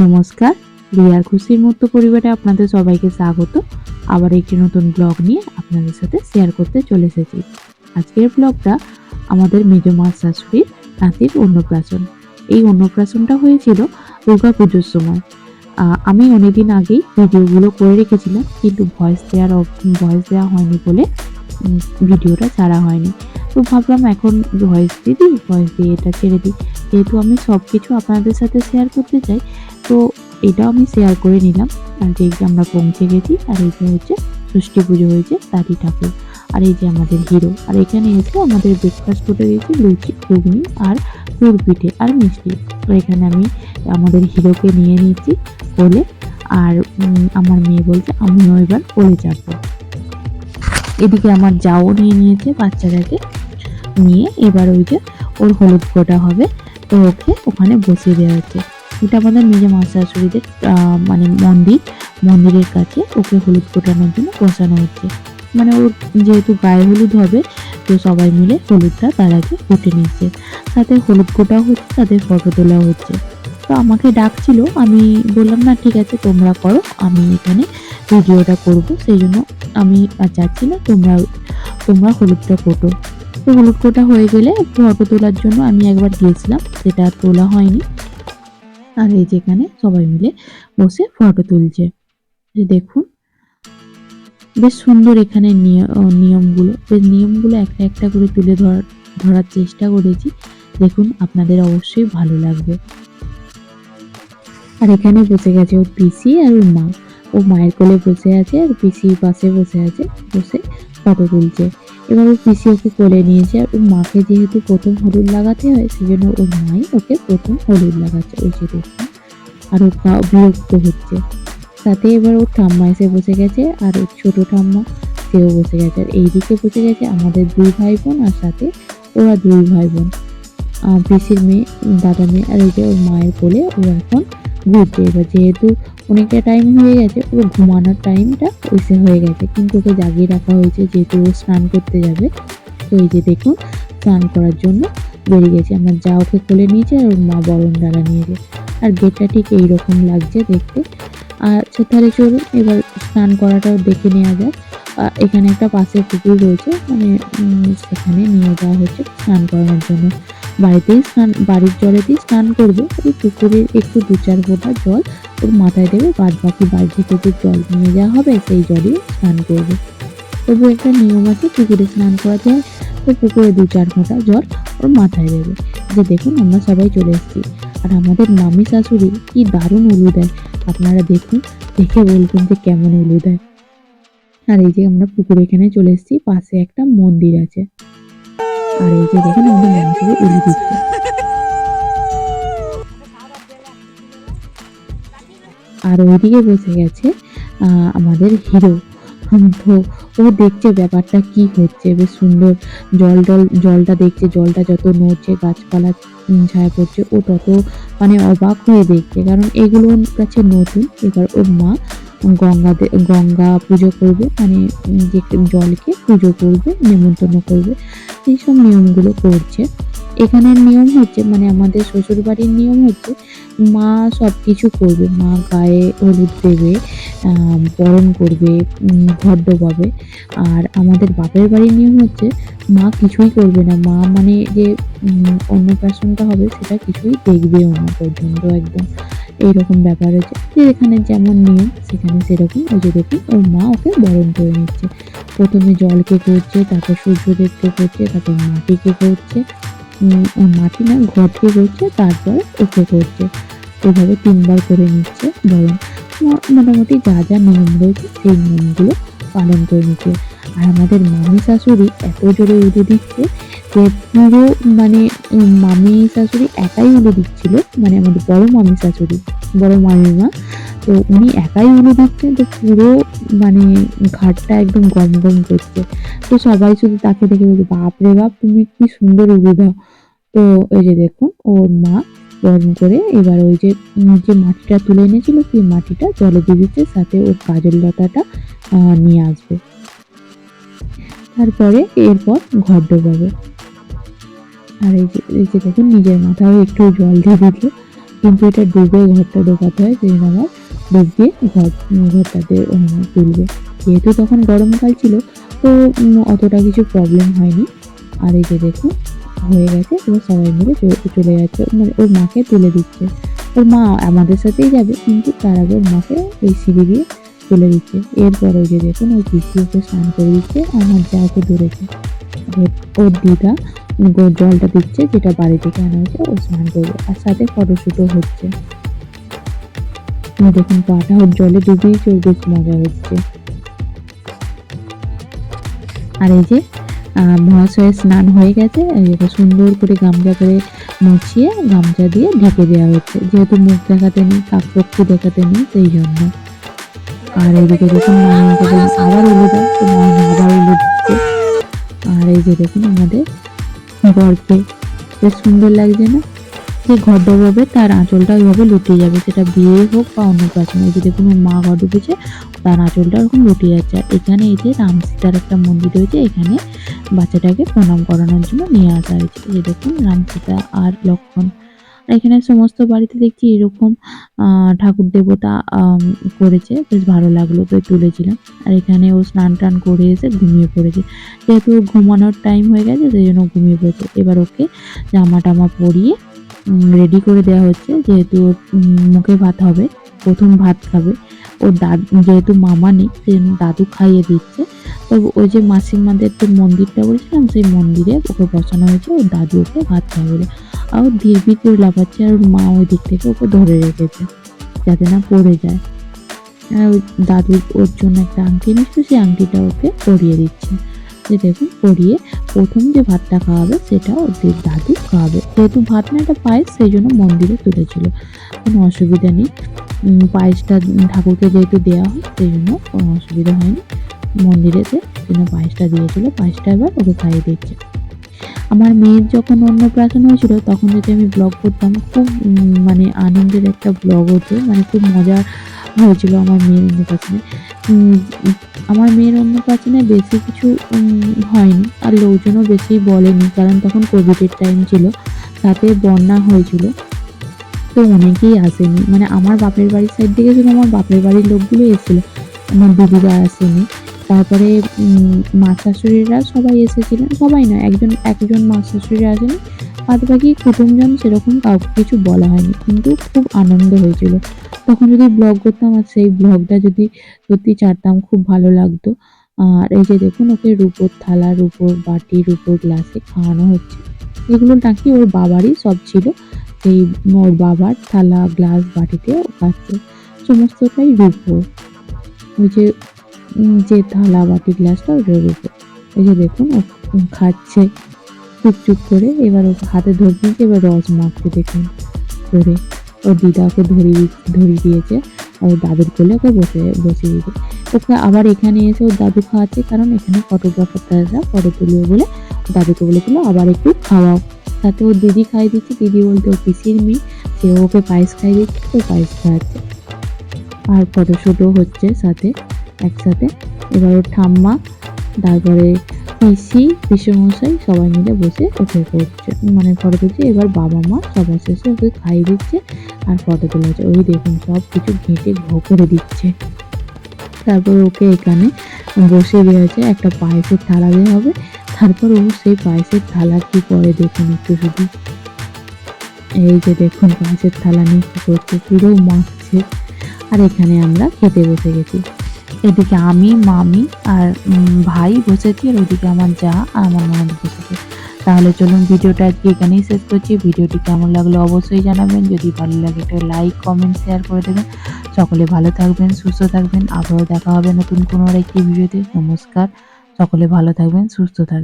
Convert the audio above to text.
নমস্কার। রিয়ার খুশির মতো পরিবারে আপনাদের সবাইকে স্বাগত। আবার একটি নতুন ব্লগ নিয়ে আপনাদের সাথে শেয়ার করতে চলে এসেছি। আজকের ব্লগটা আমাদের মেজ মা শাশুড়ির নাতির অন্নপ্রাশন। এই অন্নপ্রাশনটা হয়েছিল দুর্গা পুজোর সময় আমি অনেকদিন আগেই ভিডিওগুলো করে রেখেছিলাম, কিন্তু ভয়েস দেওয়ার ভয়েস দেওয়া হয়নি বলে ভিডিওটা ছাড়া হয়নি। তো ভাবলাম এখন ভয়েস দিয়ে দিই ভয়েস দিয়ে এটা ছেড়ে দিই। যেহেতু আমি সব কিছু আপনাদের সাথে শেয়ার করতে চাই, তো এটাও আমি শেয়ার করে নিলাম। আর যে আমরা পৌঁছে গেছি, আর এই যে হচ্ছে ষষ্ঠী পুজো হয়েছে, তারই ঠাকুর। আর এই যে আমাদের হিরো আর এখানে এসে আমাদের ব্রেকফাস্ট করে দিয়েছি লুচি, ঘুগনি আর গুড় পিঠে আর মিষ্টি। তো এখানে আমি আমাদের হিরোকে নিয়ে নিয়েছি বলে, আর আমার মেয়ে বলছে, আমিও এবার বলে যাব। এদিকে আমার যাও নিয়ে নিয়েছে বাচ্চাটাকে। নিয়ে এবার ওই যে ওর হলুদ ফোটা হবে, তো ওকে ওখানে বসিয়ে দেওয়া হচ্ছে। এটা আমাদের মেজে মা শাশুড়িদের মানে মন্দির, মন্দিরের কাছে ওকে হলুদ ফোটানোর জন্য বসানো হচ্ছে। মানে ওর যেহেতু গায়ে হলুদ হবে, তো সবাই মিলে হলুদটা তার আগে ফুটে নিচ্ছে। সাথে হলুদ ফোটাও হচ্ছে তাদের ফটো তোলাও হচ্ছে। তো আমাকে ডাকছিল, আমি বললাম, না, ঠিক আছে, তোমরা করো, আমি এখানে ভিডিওটা করব, সেই জন্য আমি চাচ্ছি না, তোমরা তোমরা হলুদটা ফোটো। তো হলুদ কোটা হয়ে গেলে ফটো তোলার জন্য আমি একবার গিয়েছিলাম, সেটা তোলা হয়নি। আর এই যেখানে সবাই মিলে বসে ফটো তুলছে। দেখুন, বেশ সুন্দর এখানে নিয়মগুলো, বেশ নিয়মগুলো একটা একটা করে তুলে ধরার ধরার চেষ্টা করেছি। দেখুন, আপনাদের অবশ্যই ভালো লাগবে। আর এখানে বসে গেছে ওর পিসি আর ওর মা। ও মায়ের কোলে বসে আছে আর পিসি পাশে বসে আছে, বসে ফটো তুলছে। এবার ওর পিসি ওকে কোলে নিয়েছে আর ওর মাকে যেহেতু প্রথম হলুদ লাগাতে হয়, সেজন্য ওর মাই ওকে প্রথম হলুদ লাগাচ্ছে, ওই যে দেখুন। আর ও বিরক্ত হচ্ছে। সাথে এবার ওর ঠাম্মা এসে বসে গেছে আর ওর ছোটো ঠাম্মা সেও বসে গেছে। আর এইদিকে বসে গেছে আমাদের দুই ভাই বোন আর সাথে ওরা দুই ভাই বোন পিসির মেয়ে, দাদা মেয়ে আর এই যে ওর মায়ের কোলে ও এখন ঘুরছে এবার যেহেতু অনেকটা টাইম হয়ে গেছে পুরো ঘুমানোর টাইমটা ওইসে হয়ে গেছে। কিন্তু ওকে জাগিয়ে রাখা হয়েছে যেহেতু ও স্নান করতে যাবে। তো এই যে দেখুন স্নান করার জন্য বেরিয়ে গেছে। আমার যা ওকে খুলে নিয়েছে আর ওর মা বরণ ডালা নিয়েছে। আর গেটটা ঠিক এইরকম লাগছে দেখতে। আর তাহলে চলুন এবার স্নান করাটাও দেখে নেওয়া আহ, এখানে একটা পাশে পুকুর রয়েছে। মানে সেখানে নিয়ে যাওয়া হচ্ছে স্নান করানোর জন্য। বাড়িতেই স্নান, বাড়ির জলেতেই স্নান করবে। ওই পুকুরের একটু দু চার ফোঁটা জল ওর মাথায় দেবে। বাদ বাকি বাড়ি থেকে জল নিয়ে যাওয়া হবে, সেই জলই স্নান করবে। তবু একটা নিয়ম আছে, পুকুরে স্নান করা যায় তো পুকুরে দু চার ফোঁটা জল ওর মাথায় দেবে। যে দেখুন, আমরা সবাই চলে এসেছি। আর আমাদের মামি শাশুড়ি কি দারুণ উলু দেয়। আপনারা দেখুন, দেখে বলবেন যে কেমন উলু দেয়। আর এই যে আমরা পুকুরে এখানে চলে এসেছি, পাশে একটা মন্দির আছে। আর এই যে দেখুন আমাদের মামি শাশুড়ি দিচ্ছে। আর ওইদিকে বসে গেছে আমাদের হিরো। তো ও দেখছে ব্যাপারটা কি হচ্ছে, বেশ সুন্দর। জল টল, জলটা দেখছে, জলটা যত নড়ছে, গাছপালা ছায়া পড়ছে ও তত মানে অবাক হয়ে দেখছে। কারণ এগুলো কাছে নতুন, এবার ওর মা গঙ্গা গঙ্গা পুজো করবে মানে যে জলকে পুজো করবে নেমন্তন্ন করবে, এইসব নিয়মগুলো করছে। এখানের নিয়ম হচ্ছে মানে আমাদের শ্বশুর বাড়ির নিয়ম হচ্ছে, মা সব কিছু করবে, মা গায়ে হলুদ দেবে বরণ করবে ঘর ডোবাবে। আর আমাদের বাপের বাড়ির নিয়ম হচ্ছে, মা কিছুই করবে না, মা মানে যে অন্নপ্রাশনটা হবে, সেটা কিছুই দেখবেও না পর্যন্ত একদম। এইরকম ব্যাপার হচ্ছে যে এখানে যেমন নিয়ম, সেখানে সেরকম ওই যে ওর মা ওকে বরণ করে নিচ্ছে। প্রথমে জলকে করছে, তারপর সূর্যদেবকে করছে, তারপর মাটিকে করছে। মাটি না ঘরকে করছে, তারপর ওকে করছে। এভাবে তিনবার করে নিচ্ছে বরং ম- মোটামুটি যা যা নিয়ম রয়েছে, সেই নিয়মগুলো পালন করে নিচ্ছে। আর আমাদের মামি শাশুড়ি এত জোরে উদু দিচ্ছে যে পুরো মানে মামি শাশুড়ি একাই উলু দিচ্ছিল মানে আমাদের বড় মামি শাশুড়ি। বড় মামিমা তো উনি একাই উলু দিচ্ছেন তো পুরো মানে ঘাটটা একদম গম গম করছে। তো সবাই শুধু তাকে দেখে বলছে বাপ রে বাপ, তুমি কি সুন্দর দাও তো ওই যে দেখুন, ওর মা গরম করে এবার ওই যে যে মাটিটা তুলে এনেছিল, সেই মাটিটা জলে দিয়ে দিচ্ছে সাথে ওর কাজল লতাটা নিয়ে আসবে। তারপরে এরপর ঘর ডোবাবে। আর এই যে এই যে দেখুন, নিজের মাথায় একটু জল দিয়ে দিল কিন্তু এটা ডুবে ঘরটা ঢোকাতে হয় সেই জন্য আমার ডুব দিয়ে ঘর, ঘরটাতে তুলবে। যেহেতু তখন গরমকাল ছিল, তো অতটা কিছু প্রবলেম হয়নি। আর এই যে দেখুন, হয়ে গেছে, এবার সবাই মিলে চলে যাচ্ছে মানে ওর মাকে তুলে দিচ্ছে। ওর মা আমাদের সাথেই যাবে, কিন্তু তার আগে ওর মাকে ওই সিঁড়ি দিয়ে তুলে দিচ্ছে। এরপর ওই যে দেখুন, ওই পিসি ওকে স্নান করে দিচ্ছে আমার যা ওকে ধরেছে ওর- দিদা জলটা দিচ্ছে, যেটা বাড়ি থেকে আনা হয়েছে, ও স্নান করবে। আর সাথে ফটোশুটও হচ্ছে। দেখুন, পাটা ওর জলে ডুবিয়েছে ওর বেশ মজা হচ্ছে। আর এই যে মহাশয়ের স্নান হয়ে গেছে যে সুন্দর করে গামছা করে মুছিয়ে গামছা দিয়ে ঢেকে দেওয়া হচ্ছে। যেহেতু মুখ দেখাতে নেই কাকপক্ষী দেখাতে নেই, সেই জন্য। আর এইদিকে দেখুন মাইনাকে আবার উলে দাও তো মাইনা আবার উলে দিচ্ছে আর এই যে, দেখুন, আমাদের গর্বে বেশ সুন্দর লাগছে না? যে ঘর ডোবাবে তার আঁচলটা ওইভাবে লুটিয়ে যাবে। সেটা বিয়ে হোক বা অন্য এই যদি কোনো মা ঘর ডুবেছে তার আঁচলটা ওরকম লুটিয়ে যাচ্ছে। আর এখানে এই যে রাম সীতার একটা মন্দির রয়েছে, এখানে বাচ্চাটাকে প্রণাম করানোর জন্য নিয়ে আসা হয়েছে। এই দেখুন, রাম সীতা আর লক্ষণ। এখানে সমস্ত বাড়িতে দেখছি এরকম ঠাকুর দেবতা করেছে। বেশ ভালো লাগল, তো তুলেছিলাম। আর এখানে ও স্নান টান করে এসে ঘুমিয়ে পড়েছে। যেহেতু ঘুমানোর টাইম হয়ে গেছে, সেই জন্য ঘুমিয়ে পড়েছে। এবার ওকে জামা টামা পরিয়ে রেডি করে দেওয়া হচ্ছে। যেহেতু মুখে ভাত হবে, প্রথম ভাত খাবে। ওর দাদু, যেহেতু মামা নেই, সেই দাদু খাইয়ে দিচ্ছে। তো ওই যে মাসিমাদের যে মন্দিরটা বলেছিলাম, সেই মন্দিরে ওকে বসানো হয়েছে, ওর দাদু ওকে ভাত খাবে বলে আর ও ধীর ধীর করে লাফাচ্ছে, আর ওর মা ওই দিক থেকে ওকে ধরে রেখেছে, যাতে না পড়ে যায়। আর ওই দাদু ওর জন্য একটা আংটি নিচ্ছে সেই আংটিটা ওকে পরিয়ে দিচ্ছে। যে দেখুন, পরিয়ে প্রথম যে ভাতটা খাওয়াবে, সেটা ওদের দাদু খাওয়াবে। যেহেতু ভাত না এটা পায়েস, সেই জন্য মন্দিরে তুলেছিল। কোনো অসুবিধা নেই। পায়েসটা ঠাকুরকে যেহেতু দেওয়া হয়, সেই জন্য কোনো অসুবিধা হয়নি। মন্দিরেতে জন্য পায়েসটা দিয়েছিল, পায়েসটা এবার ওকে খাইয়ে দিচ্ছে। আমার মেয়ের যখন অন্নপ্রাশন হয়েছিল, তখন যদি আমি ব্লগ করতাম, খুব মানে আনন্দের একটা ব্লগ হতো মানে খুব মজা হয়েছিল আমার মেয়ের অন্নপ্রাশনে। আমার মেয়ের অন্নপ্রাশনে বেশি কিছু হয়নি, আর লোকজনও বেশি বলেনি, কারণ তখন কোভিডের টাইম ছিল, তাতে বন্যা হয়েছিল। তো অনেকেই আসেনি মানে আমার বাপের বাড়ির সাইড থেকে শুধু আমার বাপের বাড়ির লোকগুলো এসেছিল, আমার দিদিরা আসেনি। তারপরে মা শাশুড়িরা সবাই এসেছিলেন। সবাই না একজন একজন মা শাশুড়ি আসেনি। বাদ বাকি কুটুমজন সেরকম কাউকে কিছু বলা হয়নি, কিন্তু খুব আনন্দ হয়েছিল। তখন যদি ব্লগ করতাম আর সেই ব্লগটা যদি সত্যি ছাড়তাম, খুব ভালো লাগতো। আর এই যে দেখুন, ওকে রূপোর থালা, রূপোর বাটি, রূপোর গ্লাসে খাওয়ানো হচ্ছে। এগুলো নাকি ওর বাবারই সব ছিল। সেই ওর বাবার থালা, গ্লাস, বাটিতে ও খাচ্ছে। সমস্তটাই রূপোর। ওই যে যে থালা বাটি গ্লাসটা ওটার রূপোর এই যে দেখুন, ও খাচ্ছে। চুপচুপ করে এবার ওকে হাতে ধরে দিয়েছে, এবার রস মাখছে দেখুন। ধরে ওর দিদাকে ধরিয়ে ধরিয়ে দিয়েছে আর ওর দাদুর কোলে ওকে বসে, বসিয়ে দিয়েছে। ওকে আবার এখানে এসে ওর দাদু খাওয়াচ্ছে, কারণ এখানে ফটোগ্রাফার তারা ফটো তুলবে বলে দাদুকে বলেছিল, আবার একটু খাওয়াও। তাতে ওর দিদি খাই দিচ্ছে, দিদি বলতে ওর পিসির মেয়ে, সে ওকে পায়েস খাইয়ে দিচ্ছে ও পায়েস খাওয়াচ্ছে। আর ফটোশ্যুটও হচ্ছে সাথে। একসাথে। এবার ওর ঠাম্মা, তারপরে পিসি, পিসমশাই সবাই মিলে বসে ওকে করছে। মানে ফটো তুলছে। এবার বাবা মা সবার শেষে ওকে খাইয়ে দিচ্ছে আর ফটো তুলেছে ওই দেখুন সব কিছু ঘেঁটে ঘ করে দিচ্ছে। তারপর ওকে এখানে বসে দেওয়া হয়েছে। একটা পায়েসের থালা দেওয়া হবে। তারপর ও সেই পায়েসের থালা কি করে দেখুন একটু শুধু। এই যে দেখুন, পায়েসের থালা নিয়ে কি করছে, পুরো মাখছে। আর এখানে আমরা খেতে বসে গেছি। এদিকে আমি, মামি আর ভাই বসেছি আর ওদিকে আমার যা আর আমার ননদ বসেছে। তাহলে চলুন ভিডিওটা আজকে এখানেই শেষ করছি। ভিডিওটি কেমন লাগল অবশ্যই জানাবেন। যদি ভালো লাগে একটা লাইক কমেন্ট শেয়ার করে দেবেন। সকলে ভালো থাকবেন, সুস্থ থাকবেন। আবারও দেখা হবে নতুন কোনো একটি ভিডিওতে। নমস্কার। সকলে ভালো থাকবেন, সুস্থ থাকবেন।